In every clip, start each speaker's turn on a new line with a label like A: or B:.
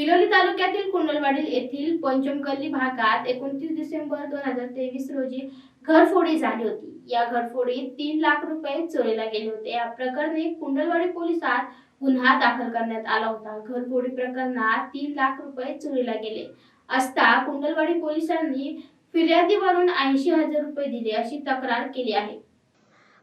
A: बिलोली तालुक्यातील कुंडलवाडी येथील पंचमगल्ली भागात एकोणतीस डिसेंबर दोन हजार तेवीस रोजी घरफोडी झाली होती. या घरफोडीत तीन लाख रुपये चोरीला गेले होते. या प्रकरणी कुंडलवाडी पोलिसात गुन्हा दाखल करण्यात आला होता. घरफोडी प्रकरणात तीन लाख रुपये चोरीला गेले असता कुंडलवाडी पोलिसांनी फिर्यादीवरून ऐंशी हजार रुपये दिले अशी तक्रार केली आहे.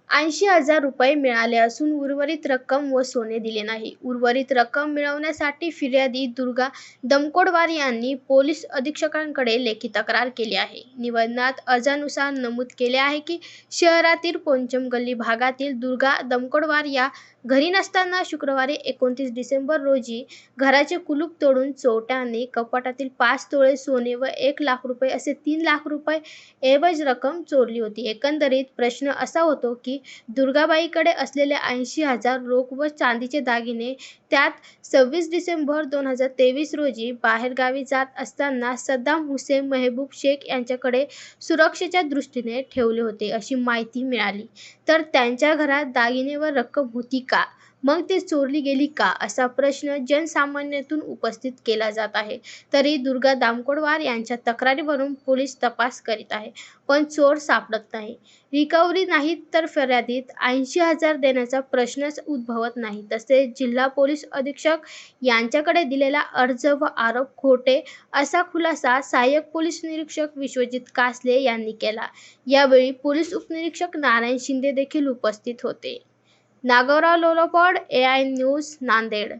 A: ऐंशी हजार रुपये मिळाले असून उर्वरित रक्कम व सोने दिले नाही. उर्वरित रक्कम मिळवण्यासाठी फिर्यादी दुर्गा दमकोडवार यांनी पोलीस अधीक्षकांकडे लेखी तक्रार केली आहे. निवेदनात अर्जानुसार नमूद केले आहे की शहरातील पोंचम गल्ली भागातील दुर्गा दमकोडवार या घरी नसताना शुक्रवारी एकोणतीस डिसेंबर रोजी घराचे कुलूप तोडून चोरट्याने कपाटातील पाच तोळे सोने व एक लाख रुपये असे तीन लाख रुपये एवज रक्कम चोरली होती. एकंदरीत प्रश्न असा होतो की दुर्गाबाईकडे असलेले ऐंशी हजार रोख व चांदीचे दागिने त्यात सव्वीस डिसेंबर दोन हजार तेवीस रोजी बाहेरगावी जात असताना सद्दाम हुसेन मेहबूब शेख यांच्याकडे सुरक्षेच्या दृष्टीने ठेवले होते अशी माहिती मिळाली. तर त्यांच्या घरात दागिने व रक्कम होती का? मग ते चोरली गेली का? असा प्रश्न जनसामान्यातून उपस्थित केला जात आहे. तरी दुर्गा दामकोडवार यांच्या तक्रारीवरून पोलीस तपास करीत आहे पण चोर सापडत नाही. रिकव्हरी नाही तर फिर्यादीत ऐंशी हजार देण्याचा प्रश्नच उद्भवत नाही. तसेच जिल्हा पोलीस अधीक्षक यांच्याकडे दिलेला अर्ज व आरोप खोटे असा खुलासा सहाय्यक पोलीस निरीक्षक विश्वजित कासले यांनी केला. यावेळी पोलीस उपनिरीक्षक नारायण शिंदे देखील उपस्थित होते. Nagorao Lolopad A I news Nanded.